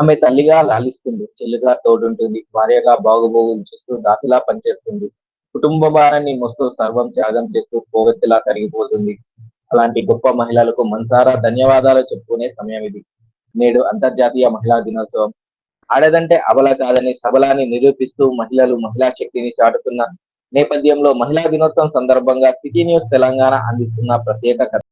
ఆమె తల్లిగా లాలిస్తుంది చెల్లిగా తోడుంటుంది భార్యగా బాగుబోగులు చూస్తూ దాసిలా పనిచేస్తుంది కుటుంబ భారాన్ని మొస్తూ సర్వం త్యాగం చేస్తూ కోవెత్తిలా కరిగిపోతుంది అలాంటి గొప్ప మహిళలకు మనసారా ధన్యవాదాలు చెప్పుకునే సమయం ఇది నేడు అంతర్జాతీయ మహిళా దినోత్సవం ఆడదంటే అబల కాదని సబలాన్ని నిరూపిస్తూ మహిళలు మహిళా శక్తిని చాటుతున్న నేపథ్యంలో మహిళా దినోత్సవం సందర్భంగా సిటీ న్యూస్ తెలంగాణ అందిస్తున్న ప్రత్యేక కథ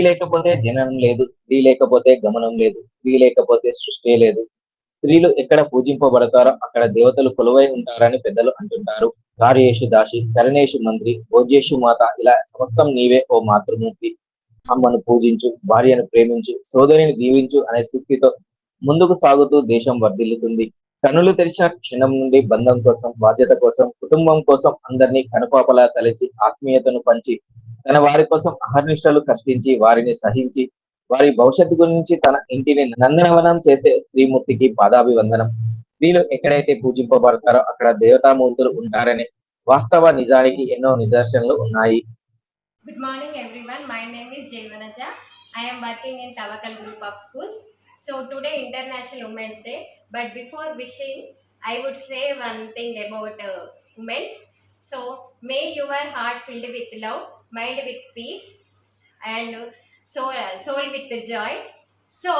స్త్రీ లేకపోతే జననం లేదు స్త్రీ లేకపోతే గమనం లేదు స్త్రీ లేకపోతే సృష్టి లేదు స్త్రీలు ఎక్కడ పూజింపబడతారో అక్కడ దేవతలు కొలువై ఉంటారని పెద్దలు అంటుంటారు కార్యేషు దాసి కరణేషు మంత్రి భోజేషు మాత ఇలా సమస్తం నీవే ఓ మాతృమూర్తి అమ్మను పూజించు భార్యను ప్రేమించు సోదరిని దీవించు అనే సూక్తితో ముందుకు సాగుతూ దేశం వర్ధిల్లుతుంది కనులు తెరిచిన క్షణం నుండి బంధం కోసం బాధ్యత కోసం కుటుంబం కోసం అందరినీ కనుపాపలా తలచి ఆత్మీయతను పంచి తన వారి కోసం అహర్నిష్టలు కష్టించి వారిని సహించి వారి భవిష్యత్తు గురించి తన ఇంటిని నందనవనం చేసే శ్రీమూర్తికి పాదాభివందనం స్త్రీలు ఎక్కడైతే పూజింపబడతారో అక్కడ దేవతామూర్తులు ఉంటారని వాస్తవ నిజానికి ఎన్నో నిదర్శనలు ఉన్నాయి good morning everyone my name is Jayavanaja I'm working in Tawakkal group of schools so today international women's day but before wishing I would say one thing about women's so may your heart filled with love mind with peace and soul soul with joy so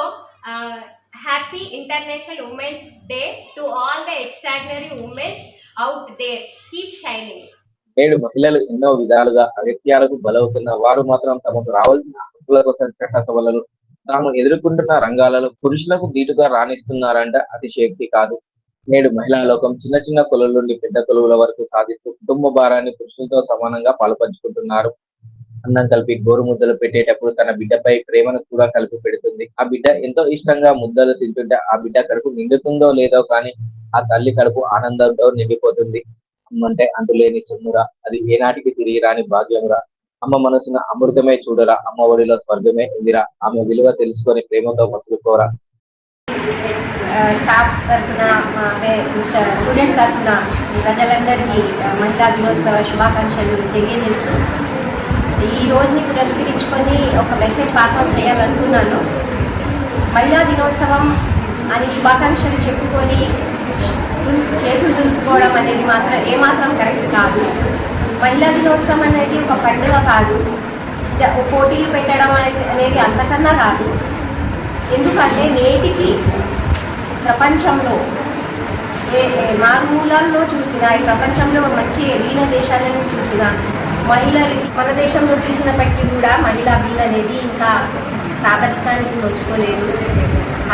happy international women's day to all the extraordinary women's out there keep shining నేడు మహిళలు ఎన్నో విధాలుగా అగత్యాలకు బలవుతున్న వారు మాత్రం తమకు రావాల్సిన హక్కుల కోసం సభలను తాము ఎదుర్కొంటున్న రంగాలలో పురుషులకు దీటుగా రాణిస్తున్నారంట అతిశయోక్తి కాదు నేడు మహిళా లోకం చిన్న చిన్న కొలువుల నుండి పెద్ద కొలువుల వరకు సాధిస్తూ కుటుంబ భారాన్ని పురుషులతో సమానంగా పాలుపంచుకుంటున్నారు అన్నం కలిపి గోరు ముద్దలు పెట్టేటప్పుడు తన బిడ్డపై ప్రేమను కూడా కలిపి పెడుతుంది ఆ బిడ్డ ఎంతో ఇష్టంగా ముద్దలు తింటుంటే ఆ బిడ్డ కడుపు నిండుతుందో లేదో కానీ ఆ తల్లి కడుపు ఆనందంతో నిండిపోతుంది అమ్మంటే అంటులేని సొమ్మురా అది ఏనాటికి తిరిగి రాని భాగ్యమురా అమ్మ మనసును అమృతమే చూడరా అమ్మ ఒడిలో స్వర్గమే ఉందిరా ఆమె విలువ తెలుసుకొని ప్రేమతో మసులుకోరా స్టాఫ్ తరఫున స్టూడెంట్స్ తరఫున ప్రజలందరికీ మహిళా దినోత్సవ శుభాకాంక్షలు తెలియజేస్తూ ఈ రోజుని పురస్కరించుకొని ఒక మెసేజ్ పాస్ అవుట్ చేయాలనుకున్నాను మహిళా దినోత్సవం అని శుభాకాంక్షలు చెప్పుకొని చేతులు దులుపుకోవడం అనేది మాత్రం ఏమాత్రం కరెక్ట్ కాదు మహిళా దినోత్సవం అనేది ఒక పండుగ కాదు పోటీలు పెట్టడం అనేది అంతకన్నా కాదు ఎందుకంటే నేటికి ప్రపంచంలో మారుమూలాల్లో చూసినా ఈ ప్రపంచంలో మంచి ఎదిగిన దేశాలను చూసినా మహిళలు మన దేశంలో చూసినప్పటికీ కూడా మహిళా బిల్ అనేది ఇంకా సాధకానికి నొచ్చుకోలేదు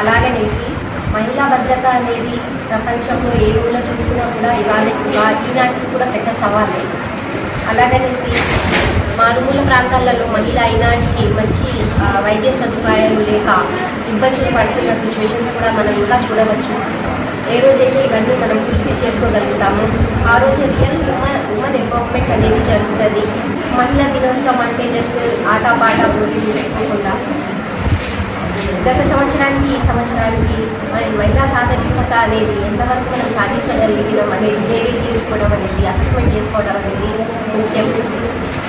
అలాగనేసి మహిళా భద్రత అనేది ప్రపంచంలో ఏ ఊళ్ళో చూసినా కూడా ఇవాళ ఈనాటికి కూడా పెద్ద సవాలే అలాగనేసి మారుమూల ప్రాంతాలలో మహిళ అయినాటికి మంచి వైద్య సదుపాయాలు లేక ఇబ్బందులు పడుతున్న సిచ్యువేషన్స్ కూడా మనం ఇంకా చూడవచ్చు ఏ రోజైతే ఇవన్నీ మనం పూర్తి చేసుకోగలుగుతాము ఆ రోజు రియల్ ఉమెన్ ఉమెన్ ఎంపవర్మెంట్ అనేది జరుగుతుంది మహిళా దినోత్సవం అంటే జస్ట్ ఆటపాట అభివృద్ధి లేకుండా గత సంవత్సరానికి ఈ సంవత్సరానికి మహిళా సాధనీయత అనేది ఎంతవరకు మనం సాధించగలిగినాం అనేది డైరీ చేసుకోవడం అనేది అసెస్మెంట్ చేసుకోవడం అనేది ముఖ్యం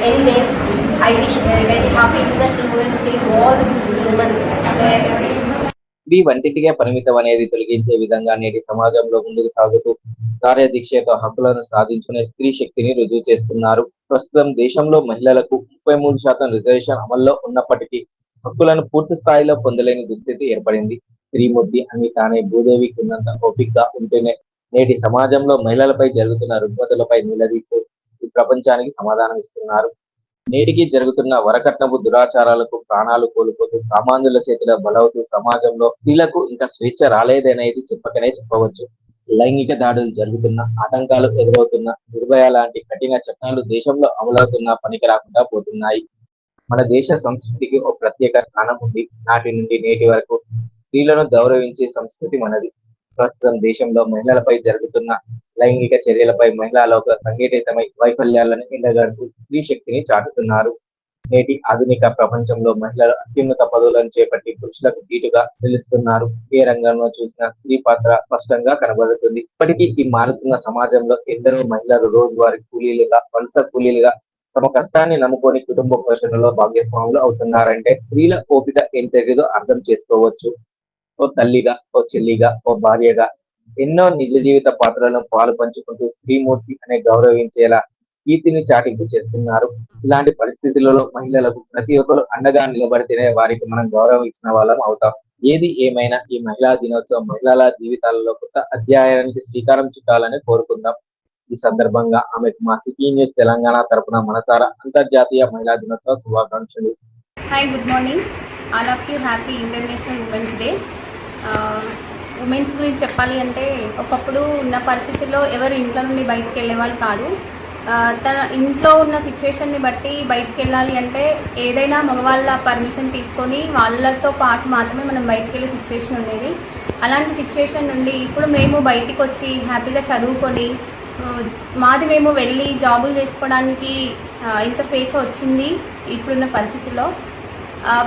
Anyways, I wish a very happy International Women's Day to all the women. వంటింటికే పరిమితం అనేది తొలగించే విధంగా నేటి సమాజంలో ముందుకు సాగుతూ కార్యదీక్షతో హక్కులను సాధించుకునే స్త్రీ శక్తిని రుజువు చేస్తున్నారు ప్రస్తుతం దేశంలో మహిళలకు ముప్పై మూడు శాతం రిజర్వేషన్ అమల్లో ఉన్నప్పటికీ హక్కులను పూర్తి స్థాయిలో పొందలేని దుస్థితి ఏర్పడింది స్త్రీమూర్తి అని తానే భూదేవి కిందంత ఓపికగా ఉంటేనే నేటి సమాజంలో మహిళలపై జరుగుతున్న రుగ్మతులపై నిలదీస్తూ ఈ ప్రపంచానికి సమాధానం ఇస్తున్నారు నేటికి జరుగుతున్న వరకట్నపు దురాచారాలకు ప్రాణాలు కోల్పోతూ సామాన్యుల చేతిలో బలవుతూ సమాజంలో స్త్రీలకు ఇంకా స్వేచ్ఛ రాలేదనేది చెప్పకనే చెప్పవచ్చు లైంగిక దాడులు జరుగుతున్న ఆటంకాలు ఎదురవుతున్న నిర్భయ లాంటి కఠిన చట్టాలు దేశంలో అమలవుతున్న పనికి రాకుండా పోతున్నాయి మన దేశ సంస్కృతికి ఒక ప్రత్యేక స్థానం ఉంది నాటి నుండి నేటి వరకు స్త్రీలను గౌరవించే సంస్కృతి మనది ప్రస్తుతం దేశంలో మహిళలపై జరుగుతున్న లైంగిక చర్యలపై ఒక సంఘటితమై వైఫల్యాలను ఎండగడుతూ స్త్రీ శక్తిని చాటుతున్నారు నేటి ఆధునిక ప్రపంచంలో మహిళలు అత్యున్నత పదవులను చేపట్టి పురుషులకు ధీటుగా నిలుస్తున్నారు ఏ రంగంలో చూసిన స్త్రీ పాత్ర స్పష్టంగా కనబడుతుంది ఇప్పటికీ ఈ మారుతున్న సమాజంలో ఎందరో మహిళలు రోజువారి కూలీలుగా వలస కూలీలుగా తమ కష్టాన్ని నమ్ముకొని కుటుంబ పోషణలో భాగస్వాములు అవుతున్నారంటే స్త్రీల ఓపిక ఎంతో అర్థం చేసుకోవచ్చు ఓ తల్లిగా ఓ చెల్లిగా ఓ భార్యగా ఎన్నో నిజ జీవిత పాత్రలను పాలు పంచుకుంటూ స్త్రీమూర్తి అనే గౌరవించేలా కీర్తిని చాటింపు చేస్తున్నారు ఇలాంటి పరిస్థితులలో మహిళలకు ప్రతి ఒక్కరు అండగా నిలబడితేనే వారికి మనం గౌరవం ఇచ్చిన వాళ్ళం అవుతాం ఏది ఏమైనా ఈ మహిళా దినోత్సవం మహిళల జీవితాలలో కొత్త అధ్యాయానికి శ్రీకారం చుట్టాలని కోరుకుందాం ఈ సందర్భంగా ఆమెకు మా సిటీ న్యూస్ తెలంగాణ తరపున మనసారా అంతర్జాతీయ మహిళా దినోత్సవ శుభాకాంక్షలు hi good morning all of you happy international women's day women's గురించి చెప్పాలి అంటే ఒకప్పుడు ఉన్న పరిస్థితుల్లో ఎవరు ఇంట్లో నుండి బయటకు వెళ్ళేవాళ్ళు కాదు తన ఇంట్లో ఉన్న సిచ్యువేషన్ని బట్టి బయటకు వెళ్ళాలి అంటే ఏదైనా మగవాళ్ళ పర్మిషన్ తీసుకొని వాళ్ళతో పాటు మాత్రమే మనం బయటికి వెళ్ళే సిచ్యువేషన్ ఉండేది అలాంటి సిచ్యువేషన్ నుండి ఇప్పుడు మేము బయటికి వచ్చి హ్యాపీగా చదువుకొని మాది మేము వెళ్ళి జాబులు చేసుకోవడానికి ఇంత స్వేచ్ఛ వచ్చింది ఇప్పుడున్న పరిస్థితిలో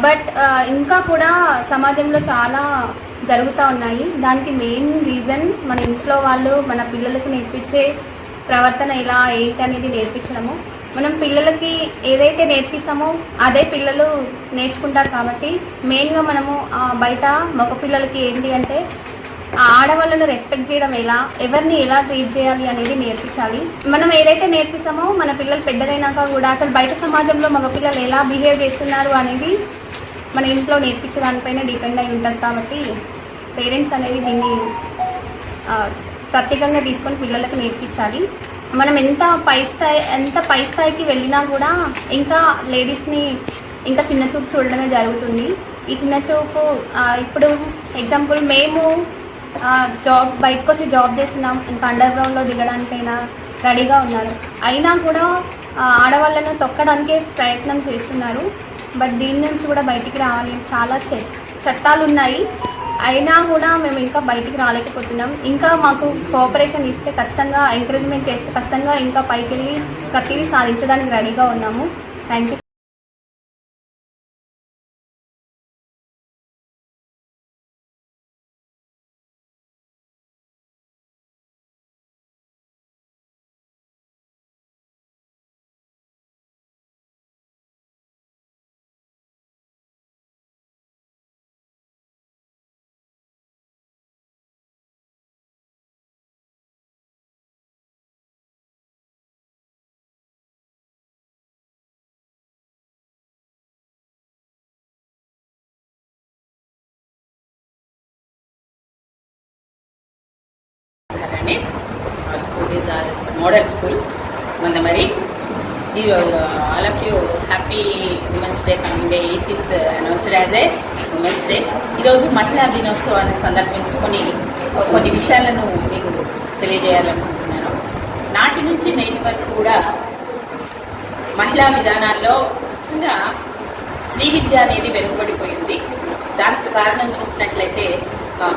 బట్ ఇంకా కూడా సమాజంలో చాలా జరుగుతూ ఉన్నాయి దానికి మెయిన్ రీజన్ మన ఇంట్లో వాళ్ళు మన పిల్లలకు నేర్పించే ప్రవర్తన ఎలా ఏంటి అనేది నేర్పించడము మనం పిల్లలకి ఏదైతే నేర్పిస్తామో అదే పిల్లలు నేర్చుకుంటారు కాబట్టి మెయిన్గా మనము బయట మగ పిల్లలకి ఏంటి అంటే ఆడవాళ్ళను రెస్పెక్ట్ చేయడం ఎలా ఎవరిని ఎలా ట్రీట్ చేయాలి అనేది నేర్పించాలి మనం ఏదైతే నేర్పిస్తామో మన పిల్లలు పెద్దదైనాక కూడా అసలు బయట సమాజంలో మగపిల్లలు ఎలా బిహేవ్ చేస్తున్నారు అనేది మన ఇంట్లో నేర్పించే దానిపైన డిపెండ్ అయి ఉంటుంది కాబట్టి పేరెంట్స్ అనేవి దీన్ని ప్రత్యేకంగా తీసుకొని పిల్లలకు నేర్పించాలి మనం ఎంత పై స్థాయి ఎంత పై స్థాయికి వెళ్ళినా కూడా ఇంకా లేడీస్ని ఇంకా చిన్న చూపు చూడడమే జరుగుతుంది ఈ చిన్న చూపు ఇప్పుడు ఎగ్జాంపుల్ మేము జాబ్ బయటకు వచ్చి జాబ్ చేస్తున్నాం ఇంకా అండర్ గ్రౌండ్లో దిగడానికైనా రెడీగా ఉన్నారు అయినా కూడా ఆడవాళ్ళను తొక్కడానికే ప్రయత్నం చేస్తున్నారు బట్ దీని నుంచి కూడా బయటికి రావాలి చాలా చట్టాలు ఉన్నాయి అయినా కూడా మేము ఇంకా బయటికి రాలేకపోతున్నాం ఇంకా మాకు కోఆపరేషన్ ఇస్తే ఖచ్చితంగా ఎంకరేజ్మెంట్ చేస్తే ఖచ్చితంగా ఇంకా పైకి వెళ్ళి ప్రతిదీ సాధించడానికి రెడీగా ఉన్నాము థ్యాంక్ యూ అండి our school is our model school మరి ఈ all of you happy women's day coming day eighth is announced as a women's day ఈరోజు మహిళా దినోత్సవాన్ని సందర్భించుకొని కొన్ని విషయాలను మీకు తెలియజేయాలనుకుంటున్నాను నాటి నుంచి నేటి వరకు కూడా మహిళా విధానాల్లో ముఖ్యంగా స్త్రీ విద్య అనేది వెనుకబడిపోయింది దానికి కారణం చూసినట్లయితే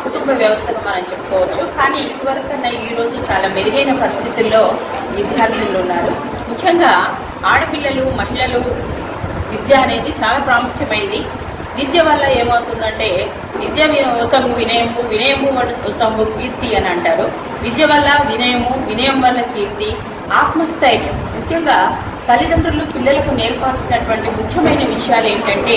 కుటుంబ వ్యవస్థగా మనం చెప్పుకోవచ్చు కానీ ఇదివరకన్నా ఈరోజు చాలా మెరుగైన పరిస్థితుల్లో విద్యార్థులు ఉన్నారు ముఖ్యంగా ఆడపిల్లలు మహిళలు విద్య అనేది చాలా ప్రాముఖ్యమైంది విద్య వల్ల ఏమవుతుందంటే విద్య సొంగు వినయము వినయము వసము కీర్తి అని అంటారు విద్య వల్ల వినయము వినయం వల్ల కీర్తి ఆత్మస్థైర్యం ముఖ్యంగా తల్లిదండ్రులు పిల్లలకు నేర్పాల్సినటువంటి ముఖ్యమైన విషయాలు ఏంటంటే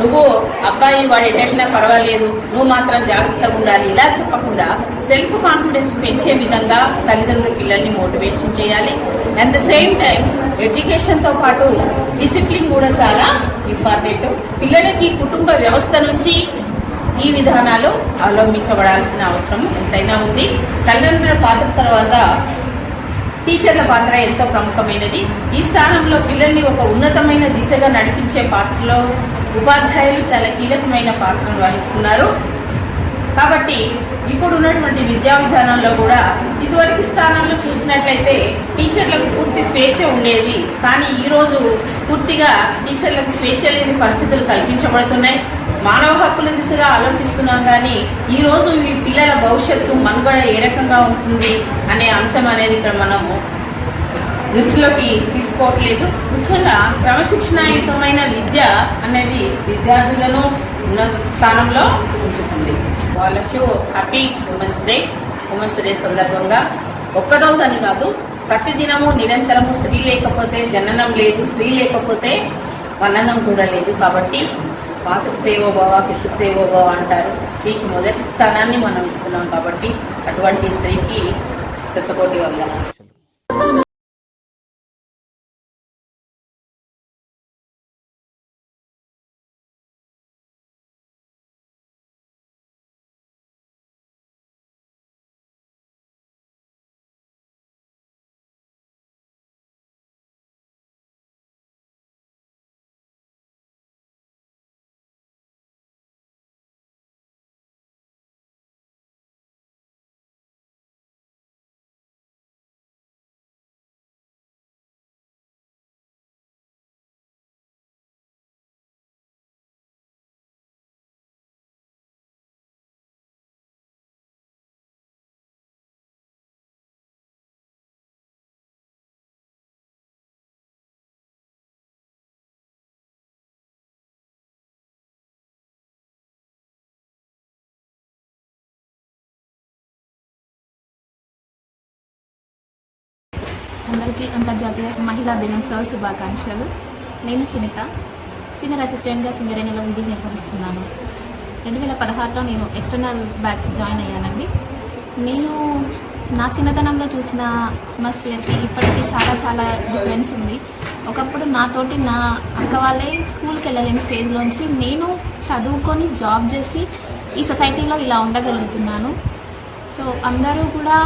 నువ్వు అబ్బాయి వాడు ఎటైనా పర్వాలేదు నువ్వు మాత్రం జాగ్రత్తగా ఉండాలి ఇలా చెప్పకుండా సెల్ఫ్ కాన్ఫిడెన్స్ పెంచే విధంగా తల్లిదండ్రులు పిల్లల్ని మోటివేషన్ చేయాలి అట్ ద సేమ్ టైం ఎడ్యుకేషన్తో పాటు డిసిప్లిన్ కూడా చాలా ఇంపార్టెంట్ పిల్లలకి కుటుంబ వ్యవస్థ నుంచి ఈ విధానాలు అవలంబించబడాల్సిన అవసరం ఎంతైనా ఉంది తల్లిదండ్రుల పాత్ర తర్వాత టీచర్ల పాత్ర ఎంతో ప్రముఖమైనది ఈ స్థానంలో పిల్లల్ని ఒక ఉన్నతమైన దిశగా నడిపించే పాత్రలో ఉపాధ్యాయులు చాలా కీలకమైన పాత్రను వహిస్తున్నారు కాబట్టి ఇప్పుడు ఉన్నటువంటి విద్యా విధానంలో కూడా ఇదివరకు స్థానంలో చూసినట్లయితే టీచర్లకు పూర్తి స్వేచ్ఛ ఉండేది కానీ ఈరోజు పూర్తిగా టీచర్లకు స్వేచ్ఛ లేని పరిస్థితులు కల్పించబడుతున్నాయి మానవ హక్కుల దిశగా ఆలోచిస్తున్నాం కానీ ఈరోజు ఈ పిల్లల భవిష్యత్తు కూడా ఏ రకంగా ఉంటుంది అనే అంశం అనేది ఇక్కడ మనము దృష్టిలోకి తీసుకోవట్లేదు ముఖ్యంగా క్రమశిక్షణాయుతమైన విద్య అనేది విద్యార్థులను ఉన్నత స్థానంలో ఉంచుతుంది వాళ్ళకి happy women's day women's day సందర్భంగా ఒక్కరోజు అని కాదు ప్రతిదినము నిరంతరము స్త్రీ లేకపోతే జననం లేదు స్త్రీ లేకపోతే వననం కూడా లేదు కాబట్టి పాతృప్తేవో బావ పితృప్తేవో బావ అంటారు స్త్రీకి మొదటి స్థానాన్ని మనం ఇస్తున్నాం కాబట్టి అటువంటి స్త్రీకి శతకోటి వల్ల అందరికీ అంతర్జాతీయ మహిళా దినోత్సవ శుభాకాంక్షలు నేను సునీత సీనియర్ అసిస్టెంట్గా సింగరేణిలో విధి నిర్వహిస్తున్నాను రెండు వేల పదహారులో నేను ఎక్స్టర్నల్ బ్యాచ్ జాయిన్ అయ్యానండి నేను నా చిన్నతనంలో చూసిన అట్మాస్ఫియర్కి ఇప్పటికీ చాలా చాలా డిఫరెన్స్ ఉంది ఒకప్పుడు నాతోటి నా అక్క వాళ్ళే స్కూల్కి వెళ్ళలేని స్టేజ్లోంచి నేను చదువుకొని జాబ్ చేసి ఈ సొసైటీలో ఇలా ఉండగలుగుతున్నాను సో అందరూ కూడా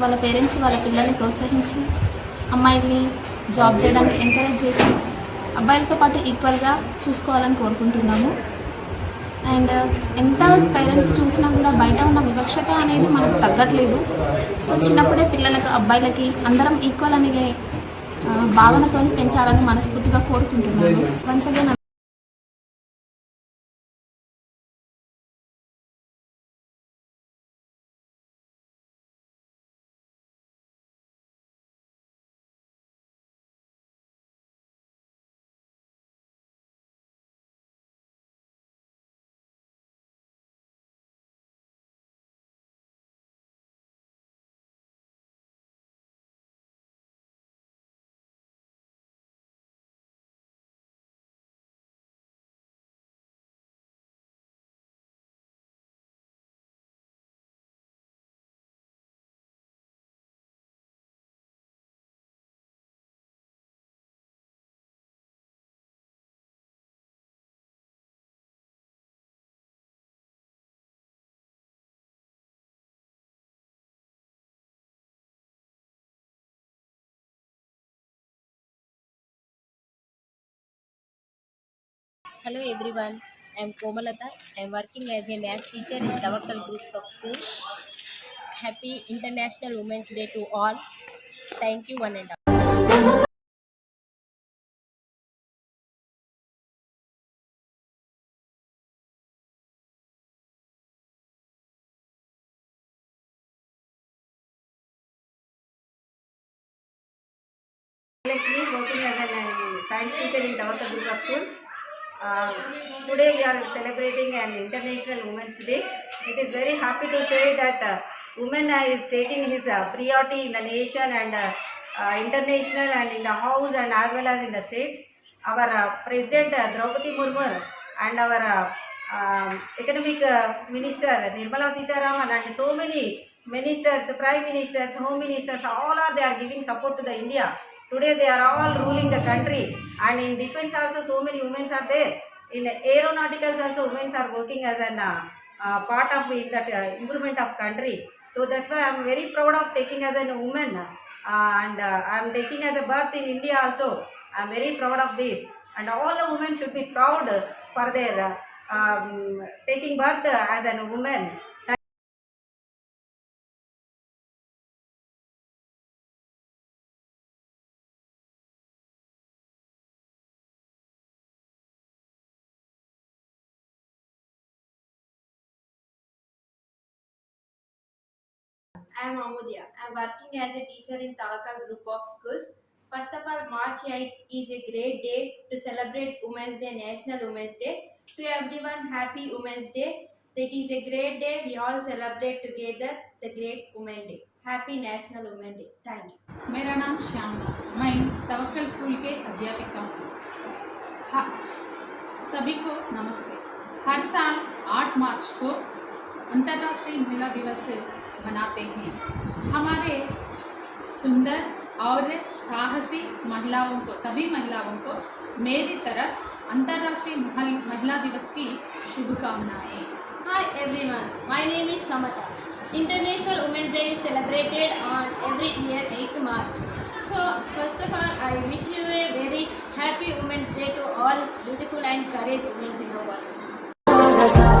వాళ్ళ పేరెంట్స్ వాళ్ళ పిల్లల్ని ప్రోత్సహించి అమ్మాయిల్ని జాబ్ చేయడానికి ఎంకరేజ్ చేసి అబ్బాయిలతో పాటు ఈక్వల్గా చూసుకోవాలని కోరుకుంటున్నాము అండ్ ఎంత పేరెంట్స్ చూసినా కూడా బయట ఉన్న వివక్షత అనేది మనకు తగ్గట్లేదు సో చిన్నప్పుడే పిల్లలకు అబ్బాయిలకి అందరం ఈక్వల్ అనే భావనతో పెంచాలని మనస్ఫూర్తిగా కోరుకుంటున్నాను once Hello everyone, I am Komalata. I am working as a math teacher in Tavakkal Groups of School. Happy International Women's Day to all. Thank you one and all. Lakshmi, working as a science teacher in Tavakkal Group of Schools. Um, today we are celebrating an International Women's Day. It is very happy to say that uh, women uh, is taking his uh, priority in the nation and uh, international and in the house and as well as in the states. Our President Draupadi Murmur and our um, economic minister Nirmala Sitaraman and so many ministers, prime ministers, home ministers, all are they are giving support to the India. Today they are all ruling the country and in defense also so many women are there. In aeronauticals also women are working as a uh, uh, part of the that, uh, improvement of country. So that's why I'm very proud of taking as a woman uh, and uh, I'm taking as a birth in India also. I'm very proud of this and all the women should be proud for their um, taking birth as a woman I am Amudia. I am working as a teacher in Tawakal Group of Schools. First of all, March 8th is a great day to celebrate Women's Day, National Women's Day. To everyone, happy Women's Day. It is a great day. We all celebrate together the great Women Day. Happy national women day thank you मेरा नाम श्यामला मैं तवक्कल school के अध्यापिका हूँ ha. सभी को नमस्ते हर साल 8 मार्च को अंतर्राष्ट्रीय महिला दिवस मनाते हैं हमारे सुंदर और साहसी महिलाओं को सभी महिलाओं को मेरी तरफ अंतर्राष्ट्रीय महिला दिवस की शुभकामनाएं hi everyone my name is Samata international women's day is celebrated on every year eight March so first of all I wish you a very happy women's day to all beautiful and courage women's in world